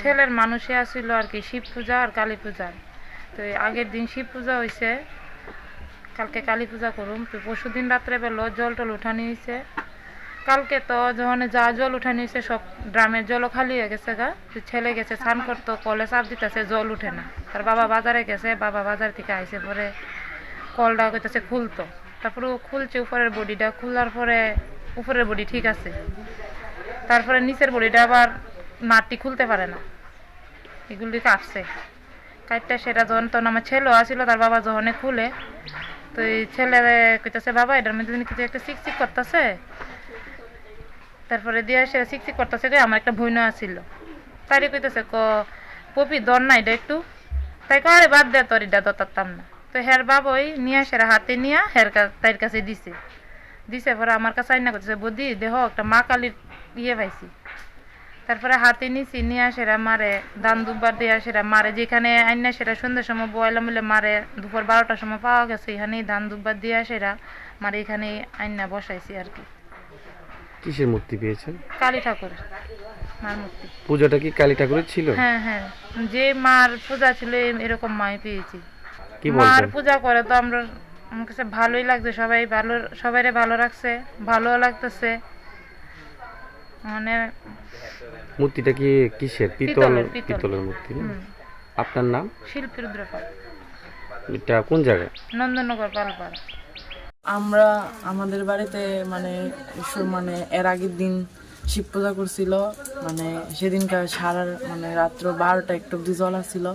ছেলের মানুষে আসছিল আর কি শিব পূজা আর কালী পূজা। তো আগের দিন শিব পূজা হয়েছে কালকে কালী পূজা করুম। তো পরশু দিন রাত্রে বেলা জল টল উঠানি হয়েছে কালকে তো যখন যা জল উঠানি হয়েছে সব ড্রামের জলও খালি হয়ে গেছে গা। তো ছেলে গেছে স্নান করতো, কলে চাপ দিতেছে, জল উঠে না। তার বাবা বাজারে গেছে, বাবা বাজার থেকে আইসে পরে কলটা কইতেছে খুলতো। তারপরে ও খুলছে উপরের বডিটা, খোলার পরে উপরের বডি ঠিক আছে। তারপরে নিচের বডিটা আবার নাটটি খুলতে পারে না। এগুলি কাটছে কাটটা সেটা যখন তখন আমার ছেলেও আসছিল তার বাবা যখন খুলে, তো এই ছেলে কইতেছে, বাবা, এটার মধ্যে কিছু একটা চিকচিক করতেছে? তারপরে দিয়ে সে চিকচিক করতেছে কে আমার একটা ভইনা আসছিল তারই কইতেছে, ক, পপি দর না এটা একটু। তাই করে বাদ দে, তোর এটা দতারতাম না। তো হের বাবই নিয়ে আসে হাতে নিয়ে হের তাইর কাছে দিছে। দিছে পরে আমার কাছে আইনা করতেছে, বদি, দেহ, একটা মা কালীর ইয়ে পাইছি। তারপরে হাতে নিছি নিয়ে সেরা মারে দান দুবার দিয়ে সেরা মারে যেখানে আইনা সেটা সন্ধ্যের সময় বয়লা মিলে মারে দুপুর বারোটার সময় পাওয়া গেছে এখানেই ধান দুবার দিয়ে সেরা মারে এখানে আইনা বসাইছি আর কি। কিসের মূর্তি পেয়েছেন? কালী ঠাকুর মার মূর্তি। পূজাটা কি কালী ঠাকুরের ছিল? হ্যাঁ হ্যাঁ যে মার পূজা ছিল এরকম মাই পেয়েছি। কি মার পূজা করে তো আমরা আমার কাছে ভালোই লাগছে সবাই ভালো সবাইরে ভালো রাখছে ভালোও লাগতেছে। মানে মূর্তিটা কি কিসের? পিতল পিতলের, মূর্তি আপনার নাম? শিল্পী রুদ্রপাল এটা কোন জায়গায়? নন্দনগর পালপাড়া। আমরা আমাদের বাড়িতে মানে মানে এর আগের দিন শিব পূজা করছিল। মানে সেদিনকার সারা মানে রাত্র বারোটা একটু অব্দি জল আসছিল।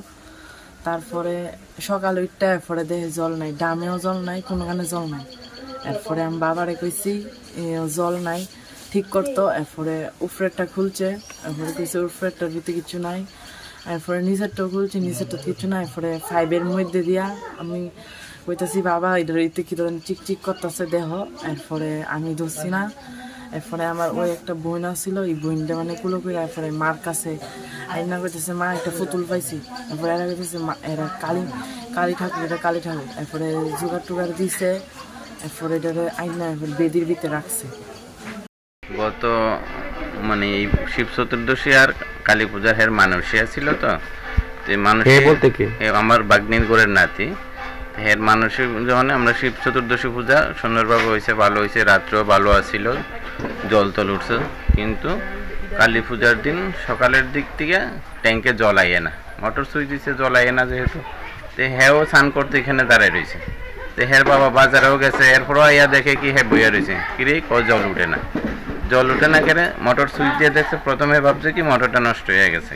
তারপরে সকাল উঠতে এরপরে দেহে জল নাই। ডামেও জল নাই কোনোখানে জল নাই। এরপরে আমি বাবারে কইছি জল নাই। ঠিক করতো, এরপরে উপরেরটা খুলছে, এরপরে কইছে উপরেরটার ভিতরে কিছু নাই, এরপরে নিচেরটাও খুলছে নিচেরটা কিছু নাই, এরপরে ফাইভের মধ্যে দিয়া আমি কইতাছি, বাবা এটার ইতে কি ধরেন চিকচিক করতেছে, দেহ। এরপরে আমি ধরছি না, এরপরে আমার ওই একটা বোন ছিল এই বোনটা মানে কুলো করে এরপরে মার কাছে আইনা কইতেছে, মা, একটা পুতুল পাইছি। এরপরে এরা কইতেছে, মা, এরা কালী কালী ঠাকুর, এটা কালী ঠাকুর। এরপরে জোগাড় টুগার দিছে, এরপরে এটারে আইনা এরপরে বেদির ভিতরে রাখছে। গত মানে এই শিব চতুর্দশী আর কালী পূজার হের মানসিয়া ছিল তো। মানুষ বলতে কে? আমার বাগ্নির গোরের নাতি। হের মানসিক যখন আমরা শিব চতুর্দশী পূজা সুন্দরভাবে হয়েছে ভালো হয়েছে রাত্রেও ভালো আসছিল জল তল উঠছে। কিন্তু কালী পূজার দিন সকালের দিক থেকে ট্যাঙ্কে জল আইয়ে না। মোটর সুইচ দিছে জল আইয়ে না যেহেতু। তো হ্যাও স্নান করতে এখানে দাঁড়ায় রয়েছে তো হের বাবা বাজারেও গেছে এরপরও আইয়া দেখে কি হ্যাঁ বইয়া রয়েছে কিরে ক জল উঠে না? জল উঠে না কেন মোটর সুইচ দিয়ে দেখছে, প্রথমে ভাবছে কি মোটরটা নষ্ট হয়ে গেছে।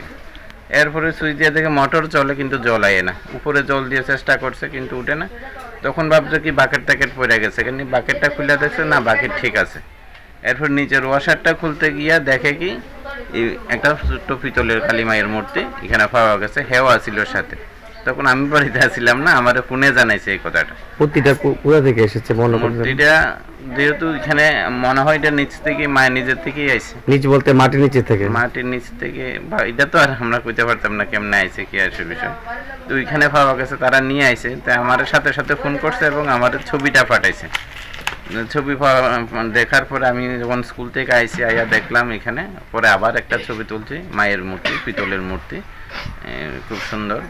এরপরে সুইচ দিয়ে দেখে মোটর চলে, কিন্তু জল আয়ে না। উপরে জল দিয়ে চেষ্টা করছে, কিন্তু উঠে না। তখন ভাবছে কি বাকেট টাকেট পড়ে গেছে। কিন্তু বাকেটটা খুলে দেখছে, না বাকেট ঠিক আছে। এরপর নিচের ওয়াশারটা খুলতে গিয়া দেখে কি একটা ছোট্ট পিতলের কালী মায়ের মূর্তি এখানে পাওয়া গেছে হেও আসিল সাথে। তখন আমি বাড়িতে আসছিলাম না আমার ফোনে জানাইছে এই কথাটা। মূর্তিটা কো- কোথা থেকে এসেছে মনে মূর্তিটা যেহেতু এখানে মনে হয় এটা নিচ থেকে মায়ের নিজের থেকেই আইছে। নিচ বলতে মাটির নিচে থেকে? মাটির নিচ থেকে বা এটা তো আর আমরা কইতে পারতাম না কেমনে আইছে কি আসে বিষয়। তো ওইখানে পাওয়া গেছে তারা নিয়ে আইছে তাই আমার সাথে সাথে ফোন করছে এবং আমার ছবিটা পাঠাইছে। ছবি দেখার পরে আমি যখন স্কুল থেকে আইসি আইয়া দেখলাম এখানে পরে আবার একটা ছবি তুলছি মায়ের মূর্তি পিতলের মূর্তি। খুব সুন্দর।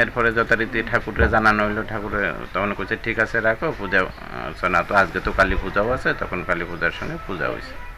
এরপরে যথারীতি ঠাকুরে জানানো হইল ঠাকুরে তখন কইছে, ঠিক আছে, রাখো, পূজা অর্চনা তো আজকে তো কালী পূজাও আছে, তখন কালী পূজার সঙ্গে পূজা হয়েছে